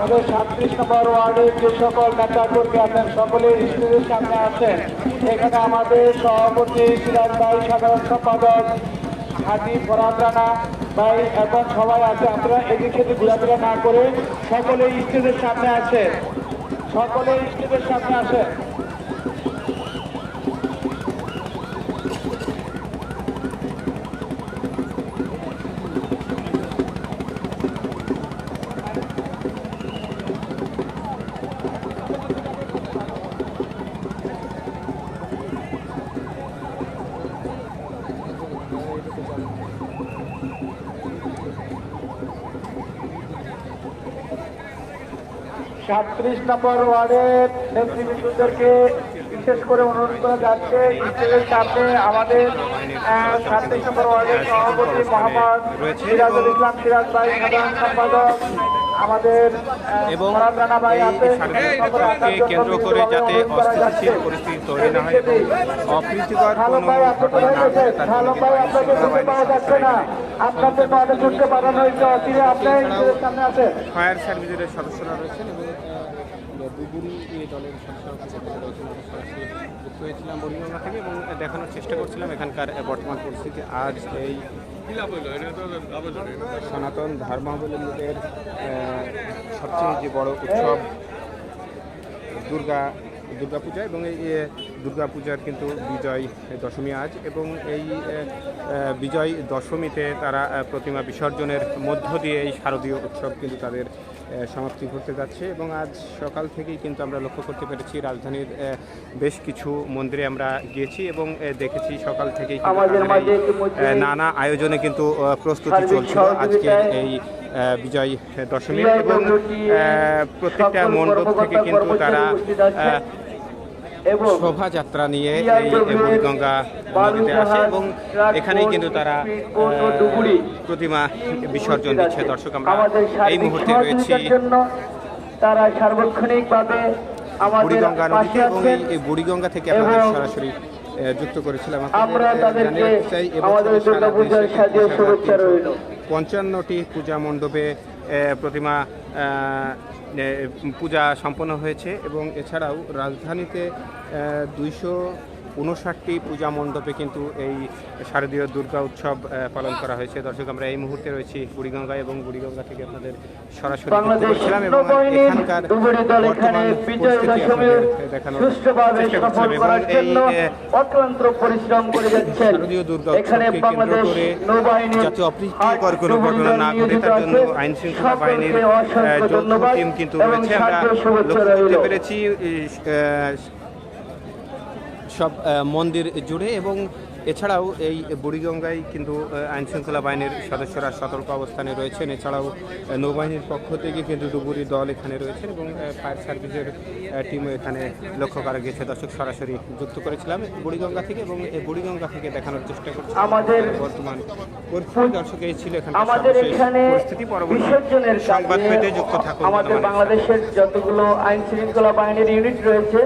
আমাদের সাতত্রিশ নম্বর ওয়ার্ডের যে সকল নেতা কর্মী আছেন সকলে স্টেজের সামনে আছেন। এখানে আমাদের সভাপতি সিরাজ ভাই, সাধারণ সম্পাদক হাজি ফরাদ রানা ভাই এবং সবাই আছে। আপনারা এদিক সেদিক ঘোরাফেরা না করে সকলে স্টেজের সামনে আছে সকলে স্টেজের সামনে আছে সাতত্রিশ নম্বর ওয়ার্ডের নেতৃবৃন্দদেরকে বিশেষ করে অনুরোধ করা যাচ্ছে। স্টেজের সামনে আমাদের সাতত্রিশ নম্বর ওয়ার্ডের সভাপতি মোহাম্মদ সিরাজুল ইসলাম সিরাজ ভাই, সাধারণ সম্পাদক। এবং এই কেন্দ্র করে যাতে অস্থিতিশীল পরিস্থিতি তৈরি না হয় এবং অপ্রীতিকর কোনো ঘটনা না। ঘটে তার জন্য আছে। ফায়ার সার্ভিসের সদস্যরা রয়েছেন এবং দুগুরি এই দলের সদস্যরা যুক্ত হয়েছিলাম বরিগঙ্গা থেকে এবং দেখানোর চেষ্টা করছিলাম এখানকার বর্তমান পরিস্থিতি। আজ এই সনাতন ধর্মাবলম্বীদের সবচেয়ে যে বড় উৎসব দুর্গা, দুর্গাপূজা এবং এই দুর্গাপূজার কিন্তু বিজয় দশমী আজ এবং এই বিজয় দশমীতে তারা প্রতিমা বিসর্জনের মধ্য দিয়ে এই শারদীয় উৎসব কিন্তু তাদের সমাপ্তি ঘটতে যাচ্ছে এবং আজ সকাল থেকেই কিন্তু আমরা লক্ষ্য করতে পেরেছি রাজধানীর বেশ কিছু মন্দিরে আমরা গিয়েছি এবং দেখেছি সকাল থেকেই নানা আয়োজনে কিন্তু প্রস্তুতি চলছিল আজকে এই বিজয় দশমী এবং প্রত্যেকটা মণ্ডপ থেকে কিন্তু তারা কর্মচারী উপস্থিত আছেন। আহ, এবং শোভাযাত্রা নিয়ে এই বুড়িগঙ্গা নদীতে আসে এবং এখানেই কিন্তু তারা প্রতিমা বিসর্জন দিচ্ছে। দর্শক আমরা এই মুহূর্তে রয়েছি তারা সার্বক্ষণিকভাবে বুড়িগঙ্গা নদীতে এবং এই- বুড়িগঙ্গা থেকে আপনাদের সরাসরি যুক্ত করেছিলাম। আমরা তাদেরকে আমাদের দুর্গাপূজার শুভেচ্ছা রইল। পঞ্চান্নটি পূজা মণ্ডপে প্রতিমা পূজা সম্পন্ন হয়েছে এবং এছাড়াও রাজধানীতে দুইশো উনষাটটি পূজা মণ্ডপে কিন্তু এই শারদীয় দুর্গা উৎসব পালন করা হয়েছে। দর্শক আমরা এই মুহূর্তে রয়েছি বুড়িগঙ্গা এবং বুড়িগঙ্গা থেকে আপনাদের সরাসরি এবং এখানকার ডুবুরি বর্তমান পরিস্থিতি আপনাদের দেখানোর চেষ্টা করছিলাম এবং এই জন্য আহ, অক্লান্ত পরিশ্রম করে যাচ্ছেন। শারদীয় দুর্গা উৎসবকে কেন্দ্র করে যাতে অপ্রীতিকর কোনো ঘটনা না ঘটে তার জন্য আইন শৃঙ্খলা বাহিনীর যৌথ টিম কিন্তু রয়েছে। আমরা লক্ষ্য করতে পেরেছি সব মন্দির জুড়ে এবং এছাড়াও এই বুড়িগঙ্গায় কিন্তু আইনশৃঙ্খলা বাহিনীর সদস্যরা সতর্ক অবস্থানে রয়েছেন। এছাড়াও নৌবাহিনীর পক্ষ থেকে কিন্তু ডুবুরি দল এখানে রয়েছেন এবং ফায়ার সার্ভিসের টিমও এখানে লক্ষ্য করা গেছে। দর্শক সরাসরি যুক্ত করেছিলাম বুড়িগঙ্গা থেকে এবং এই বুড়িগঙ্গা থেকে দেখানোর চেষ্টা করছি। আমাদের বর্তমান পরিস্থিতি দর্শক এই ছিল এখানে আমাদের এখানে পরিস্থিতি। পরবর্তী সংবাদ পেতে যুক্ত থাকুন আমাদের আমাদের বাংলাদেশের যতগুলো আইনশৃঙ্খলা বাহিনীর ইউনিট রয়েছে